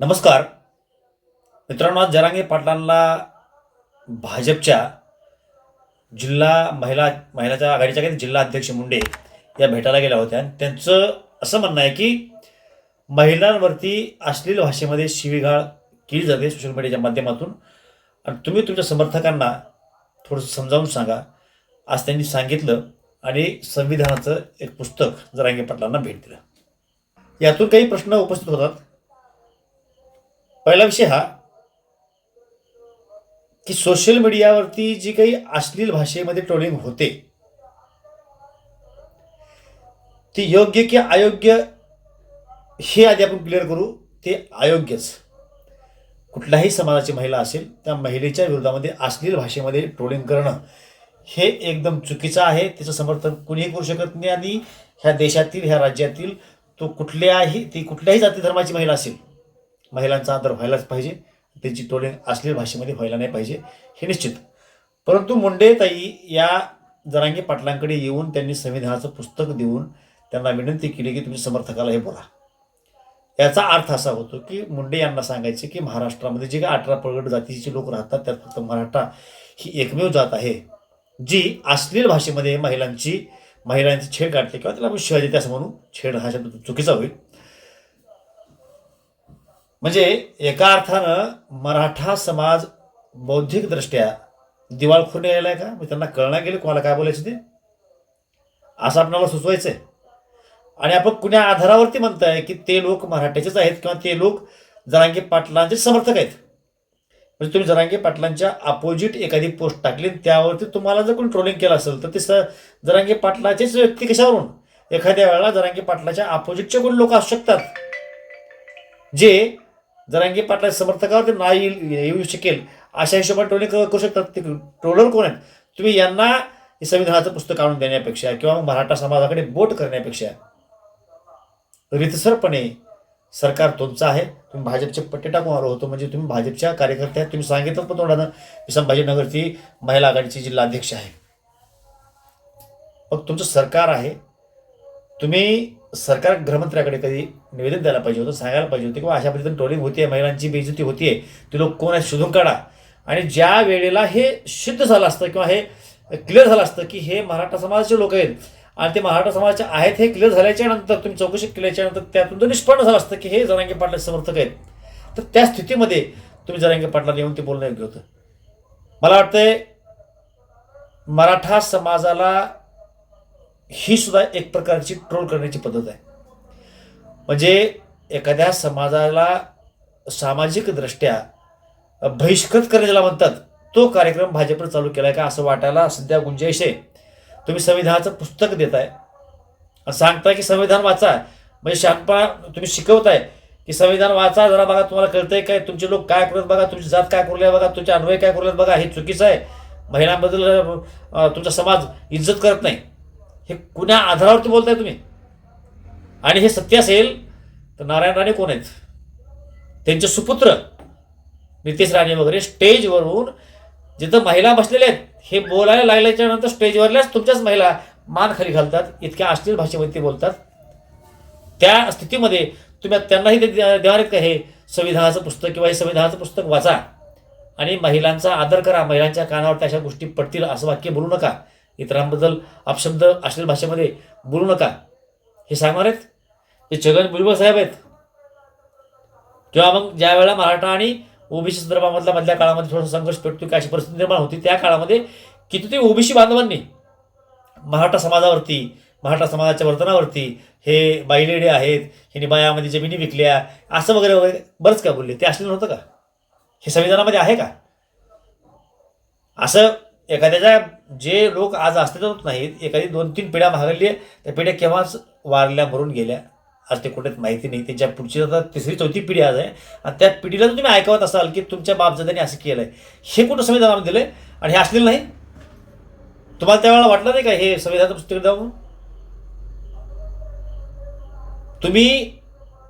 नमस्कार. मित्रांनो आज जरांगे पाटलांना भाजपच्या जिल्हा महिला महिलाच्या आघाडीच्या काही जिल्हा अध्यक्ष मुंडे या भेटायला गेल्या होत्या. आणि त्यांचं असं म्हणणं आहे की महिलांवरती अश्लील भाषेमध्ये शिवीगाळ केली जाते सोशल मीडियाच्या माध्यमातून. आणि तुम्ही तुमच्या समर्थकांना थोडंसं समजावून सांगा. आज त्यांनी सांगितलं आणि संविधानाचं एक पुस्तक जरांगे पाटलांना भेट दिलं. यातून काही प्रश्न उपस्थित होतात. पहिला विषय हा की सोशल मीडियावरती जी काही अश्लील भाषेमध्ये ट्रोलिंग होते ती योग्य की अयोग्य हे आधी आपण क्लिअर करू ते अयोग्यच. कुठल्याही समाजाची महिला असेल त्या महिलेच्या विरोधामध्ये अश्लील भाषेमध्ये ट्रोलिंग करणं हे एकदम चुकीचं आहे. त्याचं समर्थन कुणीही करू शकत नाही. आणि ह्या देशातील ह्या राज्यातील तो कुठल्याही ती कुठल्याही जाती धर्माची महिला असेल महिलांचा आदर व्हायलाच पाहिजे. त्यांची तोडे अश्लील भाषेमध्ये व्हायला नाही पाहिजे. हे निश्चित. परंतु मुंडे ताई या जरांगी पाटलांकडे येऊन त्यांनी संविधानाचं पुस्तक देऊन त्यांना विनंती केली की तुम्ही समर्थकाला हे बोला. याचा अर्थ असा होतो की मुंडे यांना सांगायचे की महाराष्ट्रामध्ये जे काही अठरा प्रगट जातीचे लोक राहतात त्यात फक्त मराठा ही एकमेव जात आहे. जी अश्लील भाषेमध्ये महिलांची महिलांची छेड काढते किंवा त्याला आपण शिवाय देते असं म्हणू छेड हा शब्द चुकीचा होईल. म्हणजे एका अर्थानं मराठा समाज बौद्धिकदृष्ट्या दिवाळखोर यायला आहे का? मग त्यांना कळणार गेले कोणाला काय बोलायचं ते. असं आपणाला सुचवायचं आहे आणि आपण कुण्या आधारावरती म्हणताय की ते लोक मराठ्याचेच आहेत किंवा ते लोक जरांगे पाटलांचे समर्थक आहेत? म्हणजे तुम्ही जरांगे पाटलांच्या अपोजिट एखादी पोस्ट टाकली त्यावरती तुम्हाला जर कोणी ट्रोलिंग केलं असेल तर ते स जरांगे पाटलाचेच व्यक्ती कशावरून? एखाद्या वेळेला जरांगे पाटलाच्या अपोजिटचे कोण लोक असू शकतात? जे जरांगे पाटला समर्थकावर ते नाही येईल- येऊ शकेल अशा हिशोबाने ट्रोलिंग करू शकतात. ते ट्रोलर कोण आहेत? तुम्ही यांना संविधानाचं पुस्तक आणून देण्यापेक्षा किंवा मराठा समाजाकडे बोट करण्यापेक्षा रितसरपणे सरकार तुमचं आहे. तुम्ही भाजपचे पट्टे टाकून आलो होतो. म्हणजे तुम्ही भाजपच्या कार्यकर्ते आहेत. तुम्ही सांगितलं पण तोंडानं मी संभाजीनगरची महिला आघाडीची जिल्हाध्यक्ष आहे. मग तुमचं सरकार आहे. तुम्ही सरकार गृहमंत्र्याकडे कधी निवेदन द्यायला पाहिजे होतं सांगायला पाहिजे होते किंवा अशा पद्धतीने ट्रोलिंग होते महिलांची बेइज्जती होतीये ते लोक कोण आहेत शोधून काढा. आणि ज्या वेळेला हे सिद्ध झालं असतं किंवा हे क्लिअर झालं असतं की हे मराठा समाजाचे लोक आहेत आणि ते मराठा समाजाचे आहेत हे क्लिअर झाल्याच्यानंतर तुम्ही चौकशी केल्याच्यानंतर त्यातून जर निष्पन्न झालं असतं की हे जरांगे पाटला समर्थक आहेत तर त्या स्थितीमध्ये तुम्ही जरांगे पाटलाला येऊन ते बोलणं योग्य होतं. मला वाटतंय मराठा समाजाला ही सुद्धा एक प्रकारची ट्रोल करण्याची पद्धत आहे. म्हणजे एखाद्या समाजाला सामाजिकदृष्ट्या बहिष्कृत करणे ज्याला म्हणतात तो कार्यक्रम भाजपनं चालू केला आहे का असं वाटायला सध्या गुंजाईश आहे. तुम्ही संविधानाचं पुस्तक देताय. आणि सांगताय की संविधान वाचा. म्हणजे शांतपणा तुम्ही शिकवताय की संविधान वाचा. जरा बघा तुम्हाला कळतंय काय? तुमचे लोक काय करत बघा? तुमची जात काय करूया बघा? तुमचे अन्वय काय करूयात बघा? हे चुकीचं आहे. महिलांबद्दल तुमचा समाज इज्जत करत नाही. हे कुण्या आधारावरती बोलताय तुम्ही? आणि हे सत्य असेल तर नारायण राणे कोण आहेत? त्यांचे सुपुत्र नितेश राणे वगैरे स्टेजवरून जिथं महिला बसलेल्या आहेत हे बोलायला लागल्याच्या नंतर स्टेजवरल्याच तुमच्याच महिला मान खाली घालतात इतक्या अश्लील भाषेमध्ये ते बोलतात. त्या स्थितीमध्ये तुम्ही त्यांनाही ते देणार आहेत का हे संविधानाचं पुस्तक किंवा हे संविधानाचं पुस्तक वाचा. आणि महिलांचा आदर करा महिलांच्या कानावर अशा गोष्टी पडतील असं वाक्य बोलू नका. इतरांबद्दल अपशब्द अश्लील भाषेमध्ये बोलू नका. हे सांगणार आहेत? हे छगन भुजबळ साहेब आहेत. किंवा मग ज्या वेळेला मराठा आणि ओबीसी संदर्भामधला मधल्या काळामध्ये थोडासा संघर्ष पेटतो की अशी परिस्थिती निर्माण होती त्या काळामध्ये कितीतरी ओबीसी बांधवांनी मराठा समाजावरती मराठा समाजाच्या वर्तनावरती हे बाईलेडे आहेत हे बायामध्ये जमिनी विकल्या असं वगैरे वगैरे बरंच का बोलले. ते असलं नव्हतं का? हे संविधानामध्ये आहे का? असं एखाद्याच्या जे लोक आज अस्तित्वात नाहीत एखादी दोन तीन पिढ्या महागडली आहे त्या पिढ्या केव्हाच वारल्या मरून गेल्या? आज ते कुठेच माहिती नाही. त्यांच्या पुढची आता तिसरी चौथी पिढी आज आहे. आणि त्या पिढीला जर तुम्ही ऐकवत असाल की तुमच्या बापजाद्याने असं केलं आहे हे कुठं संविधानानं दिलं आहे आणि हे असलेलं नाही? तुम्हाला त्यावेळेला वाटलं नाही का हे संविधानाचं पुस्तक जाऊन तुम्ही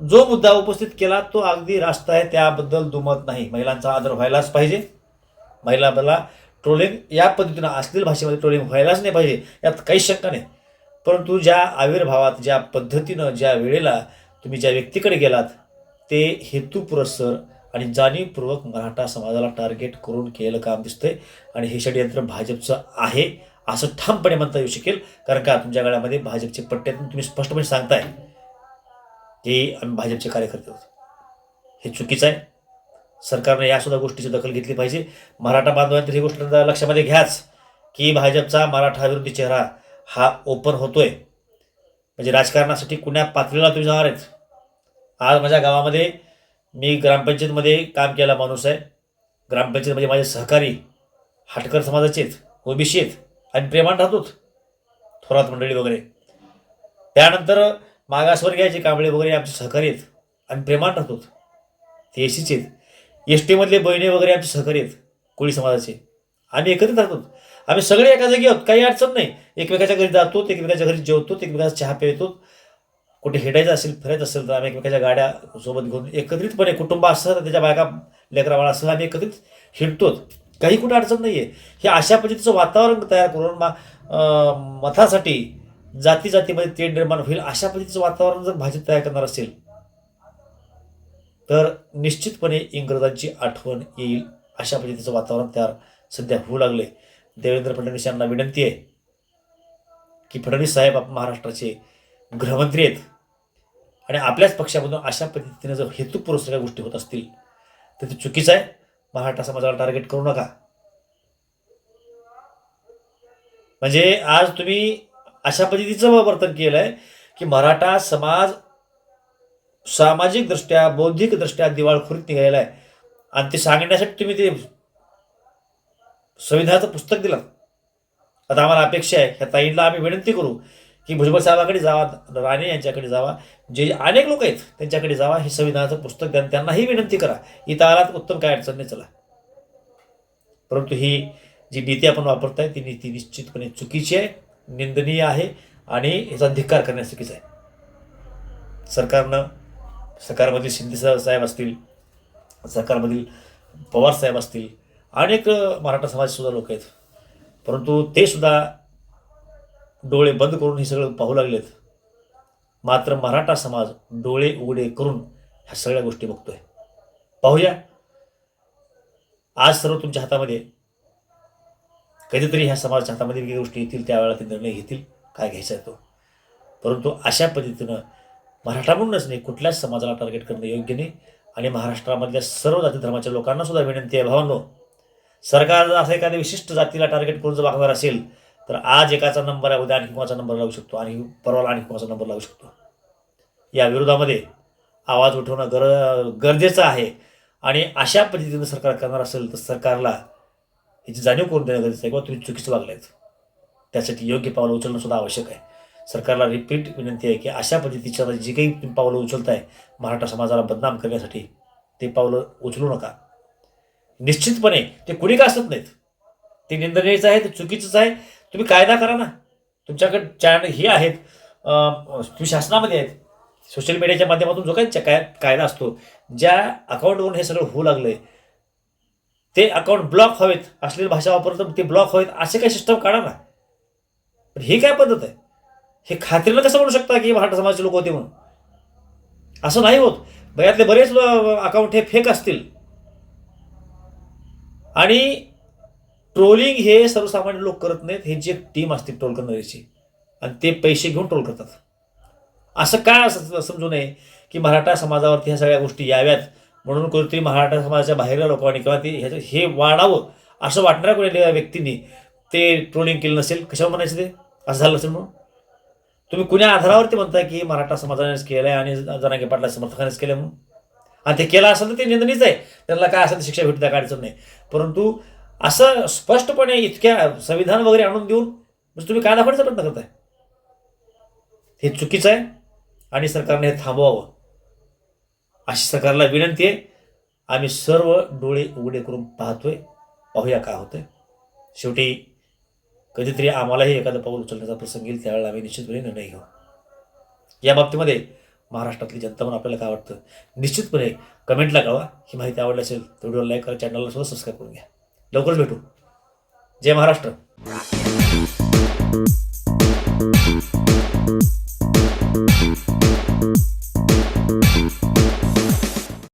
जो मुद्दा उपस्थित केला तो अगदी रास्त आहे. त्याबद्दल दुमत नाही. महिलांचा आदर व्हायलाच पाहिजे. महिलाला ट्रोलिंग या पद्धतीनं असलेल्या भाषेमध्ये ट्रोलिंग व्हायलाच नाही पाहिजे. यात काहीच शंका नाही. परंतु ज्या आविर्भावात ज्या पद्धतीनं ज्या वेळेला तुम्ही ज्या व्यक्तीकडे गेलात ते हेतुपुरस्सर आणि जाणीवपूर्वक मराठा समाजाला टार्गेट करून केलेलं काम दिसतंय आणि हे षडयंत्र भाजपचं आहे असं ठामपणे म्हणता येऊ शकेल. कारण का तुमच्या गळ्यामध्ये भाजपचे पट्ट्यातून तुम्ही स्पष्टपणे सांगताय. की आम्ही भाजपचे कार्यकर्ते आहोत. हे चुकीचं आहे. सरकारने या सुद्धा गोष्टीची दखल घेतली पाहिजे. मराठा बांधवांतर ही गोष्ट लक्षामध्ये घ्याच की भाजपचा मराठा विरोधी चेहरा हा ओपन होतोय. म्हणजे राजकारणासाठी कुण्या पातळीला तुम्ही जाणार आहेत? आज माझ्या गावामध्ये मी ग्रामपंचायतमध्ये काम केला माणूस आहे. ग्रामपंचायतमध्ये माझे सहकारी हाटकर समाजाचे आहेत ओबीसी आहेत आणि प्रेमान राहतोच थोरात मंडळी वगैरे. त्यानंतर मागासवर्गीयाचे कांबळे वगैरे आमचे सहकारी आहेत आणि प्रेमान राहतोत. ते एसीचे आहेत. एस टीमधले बहिणी वगैरे आमचे सहकारी आहेत कोळी समाजाचे. आम्ही एकत्रित राहतो आम्ही सगळे एका जागी आहोत काही अडचण नाही. एकमेकाच्या घरी जातो एकमेकाच्या घरी जेवतो एकमेकाचा चहा पितो कुठे हिडायचं असेल फिरायचं असेल तर आम्ही एकमेकाच्या गाड्या सोबत घेऊन एकत्रितपणे कुटुंब असतात त्याच्या बायका लेकरा बाळा असं आम्ही एकत्रित हिंडतोच काही कुठे अडचण नाही आहे हे अशा पद्धतीचं वातावरण तयार करून मा मतासाठी जाती जातीमध्ये तेढ निर्माण होईल अशा पद्धतीचं वातावरण जर भाजप तयार करणार असेल तर निश्चितपणे इंग्रजांची आठवण येईल. अशा पद्धतीचं वातावरण तयार सध्या होऊ लागले देवेंद्र फडणवीस यांना विनंती आहे की फडणवीस साहेब आप महाराष्ट्राचे गृहमंत्री आहेत आणि आपल्याच पक्षामधून अशा पद्धतीने जर हेतुपूर्वक सगळ्या गोष्टी होत असतील तर ते चुकीचं आहे. मराठा समाजाला टार्गेट करू नका. म्हणजे आज तुम्ही अशा पद्धतीचं वर्तन केलं आहे की मराठा समाज सामाजिकदृष्ट्या बौद्धिकदृष्ट्या दिवाळखोरीत निघालेला आहे. आणि ते सांगण्यासाठी तुम्ही ते संविधानाचं पुस्तक दिलं. आता आम्हाला अपेक्षा आहे ह्या ताईंना आम्ही विनंती करू की भुजबळ साहेबाकडे जावा राणे यांच्याकडे जावा जे अनेक लोक आहेत त्यांच्याकडे जावा हे संविधानाचं पुस्तक द्या त्यांनाही विनंती करा. इथं आलात उत्तम काय अडचण नाही चला. परंतु ही जी नीती आपण वापरताय ती नीती निश्चितपणे चुकीची आहे निंदनीय आहे आणि याचा धिक्कार करण्यास चुकीचा आहे. सरकारनं सरकारमधील शिंदे साहेब असतील सरकारमधील पवार साहेब असतील अनेक मराठा समाजसुद्धा लोक आहेत. परंतु ते सुद्धा डोळे बंद करून हे सगळं पाहू लागलेत. मात्र मराठा समाज डोळे उघडे करून ह्या सगळ्या गोष्टी बघतोय. पाहूया. आज सर्व तुमच्या हातामध्ये कधीतरी ह्या समाजाच्या हातामध्ये वेगळ्या गोष्टी येतील त्यावेळेला ते निर्णय घेतील काय घ्यायचा येतो तो. परंतु अशा पद्धतीनं मराठा म्हणूनच नाही कुठल्याच समाजाला टार्गेट करणं योग्य नाही. आणि महाराष्ट्रामधल्या सर्व जाती धर्माच्या लोकांना सुद्धा विनंती आहे भावांनो सरकार जर असं एखाद्या विशिष्ट जातीला टार्गेट करून जर वागणार असेल तर आज एकाचा नंबर आहे उद्या आणखी कोणाचा नंबर लागू शकतो आणि परवाला आणखी कोणाचा नंबर लागू शकतो. या विरोधामध्ये आवाज उठवणं गर गरजेचं आहे. आणि अशा पद्धतीनं सरकार करणार असेल तर सरकारला याची जाणीव करून देणं गरजेचं आहे किंवा तुम्ही चुकीचं वागलायत. त्यासाठी योग्य पावलं उचलणं सुद्धा आवश्यक आहे. सरकारला रिपीट विनंती आहे की अशा पद्धतीच्या जी काही पावलं पावलं उचलताय मराठा समाजाला बदनाम करण्यासाठी ते पावलं उचलू नका. निश्चितपणे ते कुणी का असत नाहीत. ते निंदनीयचं आहे ते चुकीचंच आहे. तुम्ही कायदा करा ना. तुमच्याकडे चॅनल हे आहेत. तुम्ही शासनामध्ये आहेत. सोशल मीडियाच्या माध्यमातून जो काही काय कायदा असतो ज्या अकाउंटवरून हे सगळं होऊ लागलं आहे ते अकाउंट ब्लॉक हवेत असलेली भाषा वापरतो ते ब्लॉक हवेत असे काही सिस्टम काढा ना. पण ही काय पद्धत आहे? हे खात्रीनं कसं म्हणू शकता की मराठा समाजाचे लोक होते म्हणून? असं नाही होत. बऱ्यातले बरेच अकाउंट हे फेक असतील. आणि ट्रोलिंग हे सर्वसामान्य लोक करत नाहीत. हे जी एक टीम असते ट्रोल करणाऱ्याची. आणि ते पैसे घेऊन ट्रोल करतात. असं काय असं समजू नये की मराठा समाजावरती ह्या सगळ्या गोष्टी याव्यात. म्हणून कोणीतरी मराठा समाजाच्या बाहेरल्या लोकांनी किंवा ते ह्याचं हे वाढावं असं वाटणाऱ्या कोणत्या व्यक्तींनी ते ट्रोलिंग केलं नसेल कशावर म्हणायचं ते? असं झालं असेल म्हणून? तुम्ही कुण्या आधारावरती म्हणताय की मराठा समाजानेच केलं आहे आणि जनांगे पाटला समर्थकानेच केलं म्हणून? आणि ते केलं असेल तर ते निंदनीच आहे. त्यांना काय असेल शिक्षा भेटू त्या काय अडचण नाही. परंतु असं स्पष्टपणे इतक्या संविधान वगैरे आणून देऊन म्हणजे तुम्ही काय दाखवण्याचा प्रयत्न करताय? हे चुकीचं आहे आणि सरकारने हे थांबवावं. अशी सरकारला विनंती आहे. आम्ही सर्व डोळे उघडे करून पाहतोय. पाहूया काय होतंय. शेवटी कधीतरी आम्हालाही एखादं पाऊल उचलण्याचा प्रसंग येईल त्यावेळेला आम्ही निश्चितपणे निर्णय घेऊ. या बाबतीमध्ये महाराष्ट्रातली जनता म्हणून आपल्याला काय वाटतं? निश्चितपणे कमेंटला कळवा. ही माहिती आवडली असेल तर व्हिडिओला लाईक करा चॅनलला सुद्धा सबस्क्राईब करून घ्या. लवकरच भेटू. जय महाराष्ट्र.